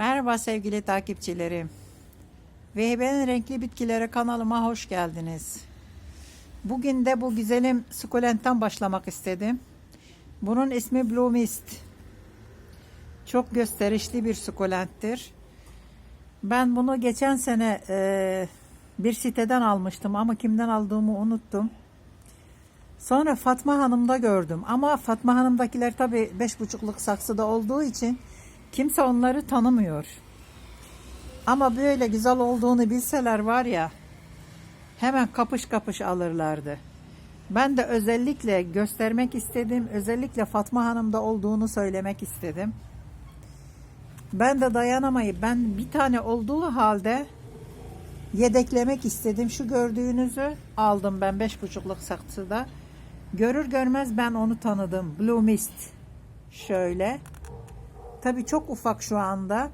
Merhaba sevgili takipçilerim. Vehbe'nin Renkli Bitkilere kanalıma hoş geldiniz. Bugün de bu güzelim sukulentten başlamak istedim. Bunun ismi Blue Mist. Çok gösterişli bir sukulenttir. Ben bunu geçen sene e, bir siteden almıştım ama kimden aldığımı unuttum. Sonra Fatma Hanım'da gördüm ama Fatma Hanım'dakiler tabii beş buçukluk saksıda olduğu için kimse onları tanımıyor. Ama böyle güzel olduğunu bilseler var ya hemen kapış kapış alırlardı. Ben de özellikle göstermek istedim. Özellikle Fatma Hanım'da olduğunu söylemek istedim. Ben de dayanamayıp ben bir tane olduğu halde yedeklemek istedim. Şu gördüğünüzü aldım ben beş buçukluk saksıda. Görür görmez ben onu tanıdım. Blue Mist. Şöyle. Tabii çok ufak şu anda.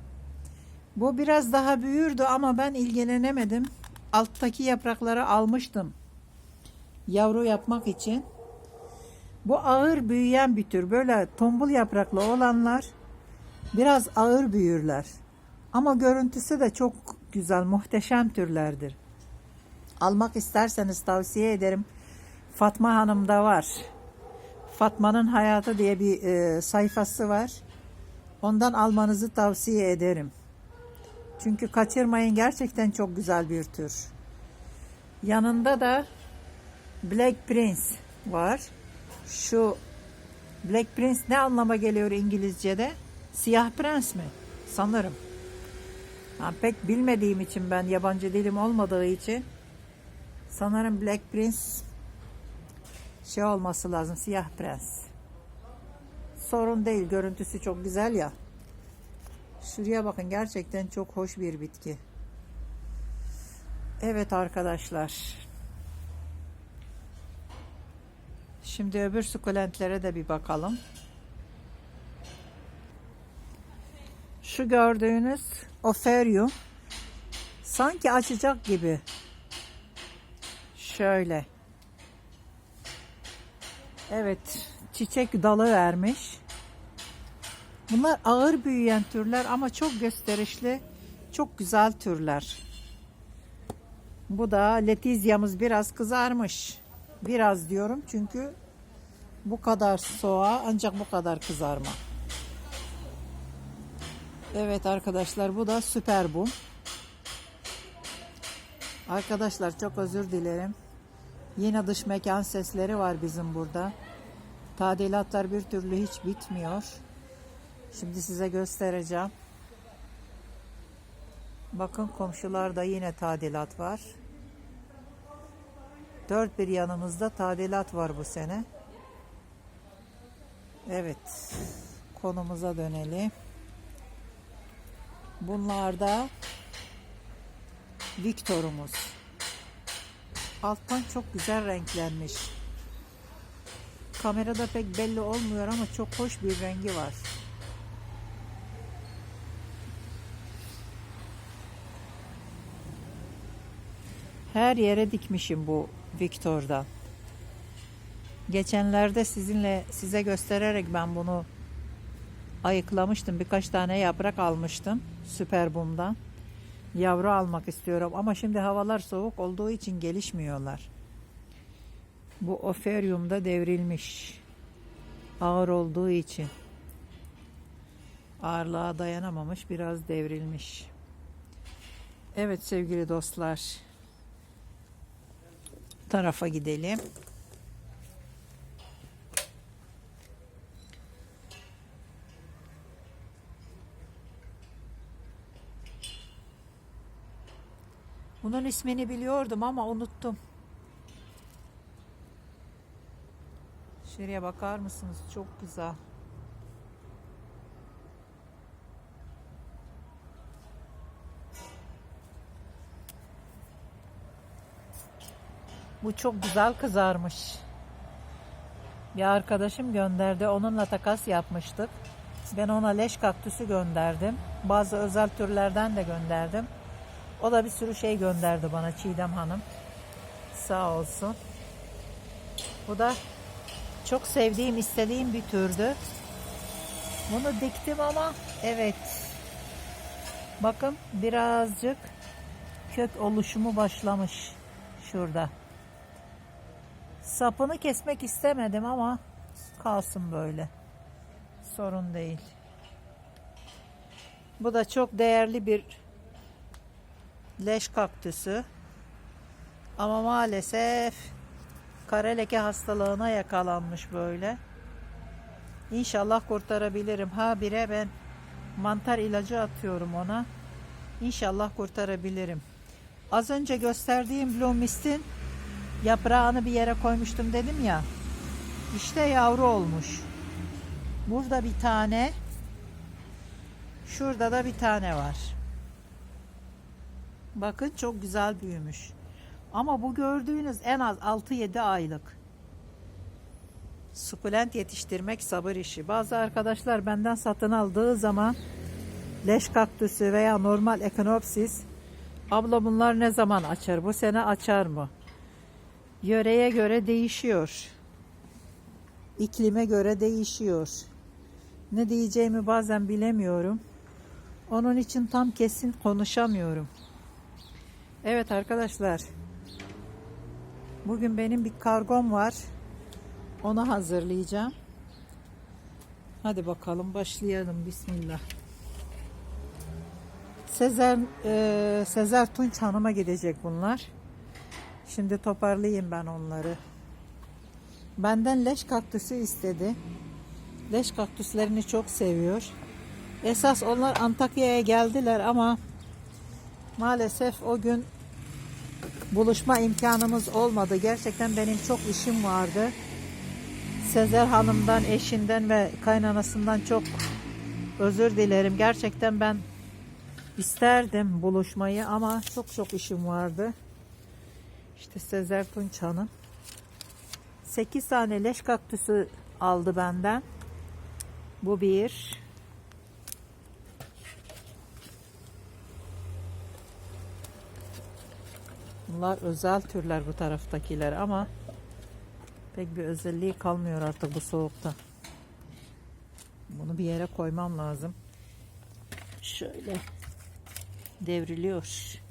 Bu biraz daha büyürdü ama ben ilgilenemedim. Alttaki yaprakları almıştım. Yavru yapmak için. Bu ağır büyüyen bir tür. Böyle tombul yapraklı olanlar biraz ağır büyürler. Ama görüntüsü de çok güzel, muhteşem türlerdir. Almak isterseniz tavsiye ederim. Fatma Hanım'da var. Fatma'nın Hayatı diye bir e, sayfası var. Ondan almanızı tavsiye ederim. Çünkü kaçırmayın gerçekten çok güzel bir tür. Yanında da Black Prince var. Şu Black Prince ne anlama geliyor İngilizce'de? Siyah prens mi? Sanırım. Ha, pek bilmediğim için ben yabancı dilim olmadığı için sanırım Black Prince şey olması lazım siyah prens. Sorun değil görüntüsü çok güzel ya. Şuraya bakın gerçekten çok hoş bir bitki. Evet arkadaşlar. Şimdi öbür sukulentlere de bir bakalım. Şu gördüğünüz oferium sanki açacak gibi. Şöyle. Evet, çiçek dalı vermiş. Bunlar ağır büyüyen türler ama çok gösterişli, çok güzel türler. Bu da letizyamız biraz kızarmış. Biraz diyorum çünkü bu kadar soğuğa ancak bu kadar kızarma. Evet arkadaşlar bu da süper bu. Arkadaşlar çok özür dilerim. Yine dış mekan sesleri var bizim burada. Tadilatlar bir türlü hiç bitmiyor. Şimdi size göstereceğim. Bakın komşularda yine tadilat var. Dört bir yanımızda tadilat var bu sene. Evet. Konumuza dönelim. Bunlar da Victor'umuz. Alttan çok güzel renklenmiş. Kamerada pek belli olmuyor ama çok hoş bir rengi var. Her yere dikmişim bu Victor'dan. Geçenlerde sizinle size göstererek ben bunu ayıklamıştım. Birkaç tane yaprak almıştım Süperbum'dan. Yavru almak istiyorum ama şimdi havalar soğuk olduğu için gelişmiyorlar. Bu oferiumda devrilmiş. Ağır olduğu için. Ağırlığa dayanamamış, biraz devrilmiş. Evet sevgili dostlar. Tarafa gidelim. Bunun ismini biliyordum ama unuttum. Şuraya bakar mısınız? Çok güzel. Bu çok güzel kızarmış. Bir arkadaşım gönderdi. Onunla takas yapmıştık. Ben ona leş kaktüsü gönderdim. Bazı özel türlerden de gönderdim. O da bir sürü şey gönderdi bana Çiğdem Hanım. Sağ olsun. Bu da çok sevdiğim, istediğim bir türdü. Bunu diktim ama evet Bakın birazcık kök oluşumu başlamış şurada. Sapını kesmek istemedim ama kalsın böyle. Sorun değil. Bu da çok değerli bir leş kaktüsü. Ama maalesef kara leke hastalığına yakalanmış böyle. İnşallah kurtarabilirim. Ha bire ben mantar ilacı atıyorum ona. İnşallah kurtarabilirim. Az önce gösterdiğim Blue Mist'in yaprağını bir yere koymuştum dedim ya. İşte yavru olmuş. Burada bir tane. Şurada da bir tane var. Bakın çok güzel büyümüş. Ama bu gördüğünüz en az 6-7 aylık. Sukulent yetiştirmek sabır işi. Bazı arkadaşlar benden satın aldığı zaman leş kaktüsü veya normal ekinopsis abla bunlar ne zaman açar? Bu sene açar mı? Yöreye göre değişiyor. İklime göre değişiyor. Ne diyeceğimi bazen bilemiyorum. Onun için tam kesin konuşamıyorum. Evet arkadaşlar. Bugün benim bir kargom var. Onu hazırlayacağım. Hadi bakalım başlayalım. Bismillah. Sezer, e, Sezer Tunç Hanım'a gidecek bunlar. Şimdi toparlayayım ben onları. Benden leş kaktüsü istedi. Leş kaktüslerini çok seviyor. Esas onlar Antakya'ya geldiler ama maalesef o gün buluşma imkanımız olmadı. Gerçekten benim çok işim vardı. Sezer Hanım'dan, eşinden ve kaynanasından çok özür dilerim. Gerçekten ben isterdim buluşmayı ama çok çok işim vardı. İşte Sezer Tunç Hanım. 8 tane leş kaktüsü aldı benden. Bu bir. Bunlar özel türler bu taraftakiler ama pek bir özelliği kalmıyor artık bu soğukta. Bunu bir yere koymam lazım. Şöyle devriliyor.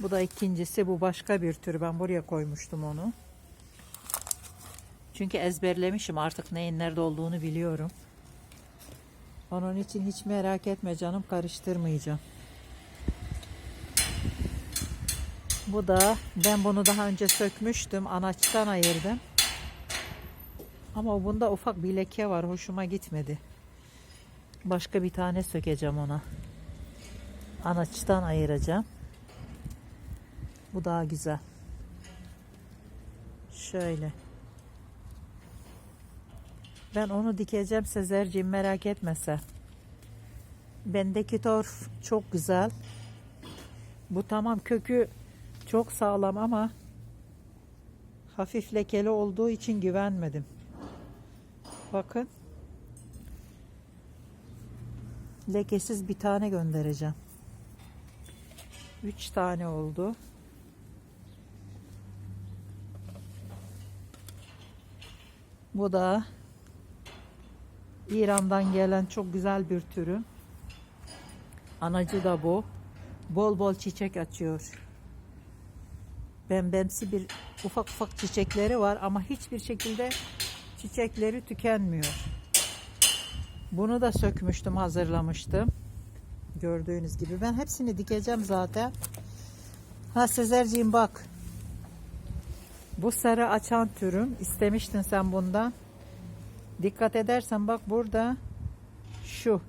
Bu da ikincisi. Bu başka bir tür. Ben buraya koymuştum onu. Çünkü ezberlemişim. Artık neyin nerede olduğunu biliyorum. Onun için hiç merak etme canım. Karıştırmayacağım. Bu da ben bunu daha önce sökmüştüm. Anaçtan ayırdım. Ama bunda ufak bir leke var. Hoşuma gitmedi. Başka bir tane sökeceğim ona. Anaçtan ayıracağım. Bu daha güzel. Şöyle. Ben onu dikeceğim Sezerciğim merak etmese. Bendeki torf çok güzel. Bu tamam kökü çok sağlam ama hafif lekeli olduğu için güvenmedim. Bakın. Lekesiz bir tane göndereceğim. Üç tane oldu. Bu da İran'dan gelen çok güzel bir türü. Anacı da bu. Bol bol çiçek açıyor. Bembemsi bir ufak ufak çiçekleri var ama hiçbir şekilde çiçekleri tükenmiyor. Bunu da sökmüştüm, hazırlamıştım. Gördüğünüz gibi. Ben hepsini dikeceğim zaten. Ha Sezerciğim bak. Bu sarı açan türüm. İstemiştin sen bundan. Dikkat edersen bak burada şu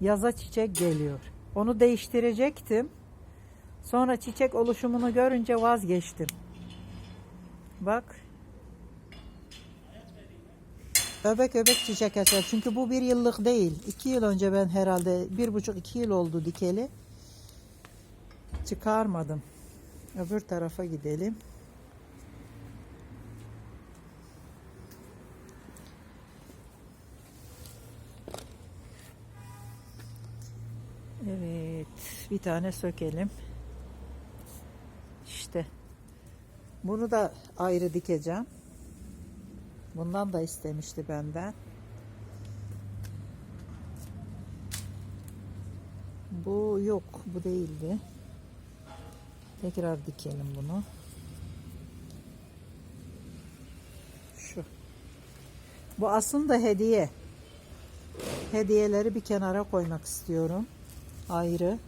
yaza çiçek geliyor. Onu değiştirecektim. Sonra çiçek oluşumunu görünce vazgeçtim. Bak. Öbek öbek çiçek açar. Çünkü bu bir yıllık değil. İki yıl önce ben herhalde bir buçuk iki yıl oldu dikeli. Çıkarmadım. Öbür tarafa gidelim. Evet, bir tane sökelim. İşte. Bunu da ayrı dikeceğim. Bundan da istemişti benden. Bu yok, bu değildi. Tekrar dikelim bunu. Şu. Bu aslında hediye. Hediyeleri bir kenara koymak istiyorum. Ayrı.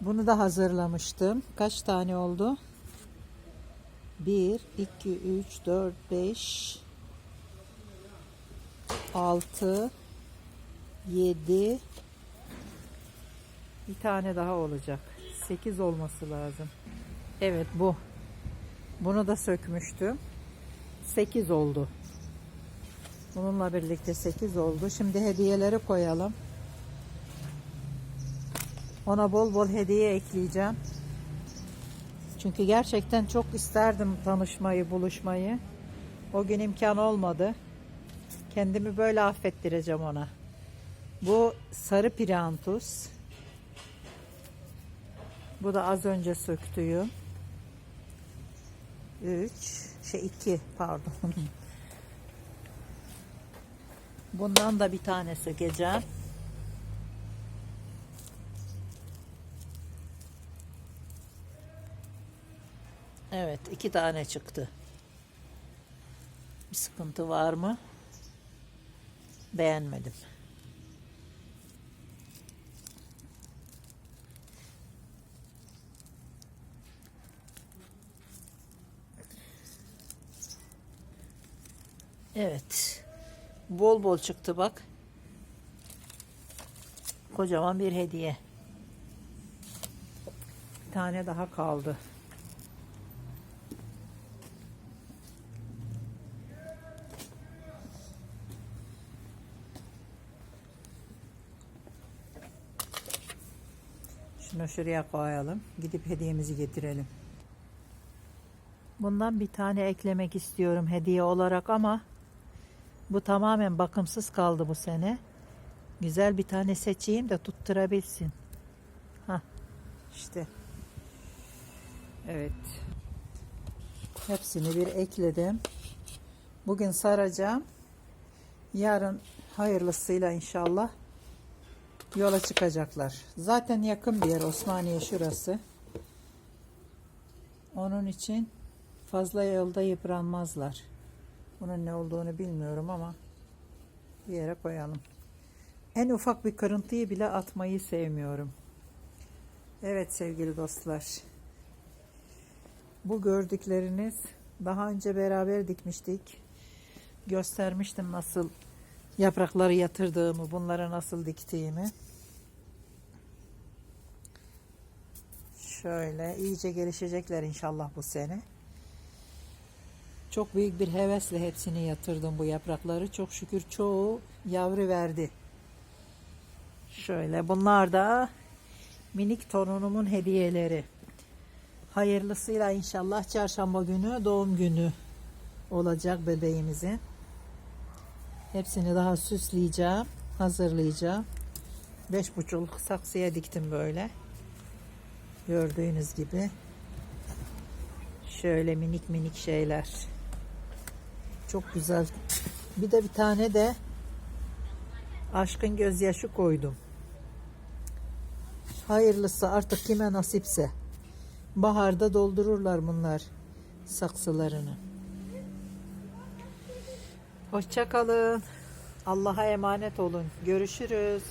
Bunu da hazırlamıştım. Kaç tane oldu? 1, 2, 3, 4, 5, 6, 7, bir tane daha olacak. 8 olması lazım. Evet bu. Bunu da sökmüştüm. 8 oldu. Bununla birlikte 8 oldu. Şimdi hediyeleri koyalım. Ona bol bol hediye ekleyeceğim. Çünkü gerçekten çok isterdim tanışmayı, buluşmayı. O gün imkan olmadı. Kendimi böyle affettireceğim ona. Bu sarı pirantus. Bu da az önce söktüğüm. 3 şey 2 pardon. Bundan da bir tane sökeceğim. Evet, iki tane çıktı. Bir sıkıntı var mı? Beğenmedim. Evet. Bol bol çıktı bak. Kocaman bir hediye. Bir tane daha kaldı. Şunu şuraya koyalım. Gidip hediyemizi getirelim. Bundan bir tane eklemek istiyorum hediye olarak ama bu tamamen bakımsız kaldı bu sene. Güzel bir tane seçeyim de tutturabilsin. Ha, işte. Evet. Hepsini bir ekledim. Bugün saracağım. Yarın hayırlısıyla inşallah yola çıkacaklar. Zaten yakın bir yer Osmaniye şurası. Onun için fazla yolda yıpranmazlar. Bunun ne olduğunu bilmiyorum ama bir yere koyalım. En ufak bir kırıntıyı bile atmayı sevmiyorum. Evet sevgili dostlar. Bu gördükleriniz daha önce beraber dikmiştik. Göstermiştim nasıl yaprakları yatırdığımı, bunları nasıl diktiğimi. Şöyle iyice gelişecekler inşallah bu sene. Çok büyük bir hevesle hepsini yatırdım bu yaprakları. Çok şükür çoğu yavru verdi. Şöyle bunlar da minik torunumun hediyeleri. Hayırlısıyla inşallah çarşamba günü doğum günü olacak bebeğimizin. Hepsini daha süsleyeceğim, hazırlayacağım. Beş buçuk saksıya diktim böyle. Gördüğünüz gibi. Şöyle minik minik şeyler. Çok güzel. Bir de bir tane de aşkın gözyaşı koydum. Hayırlısı artık kime nasipse. Baharda doldururlar bunlar saksılarını. Hoşçakalın. Allah'a emanet olun. Görüşürüz.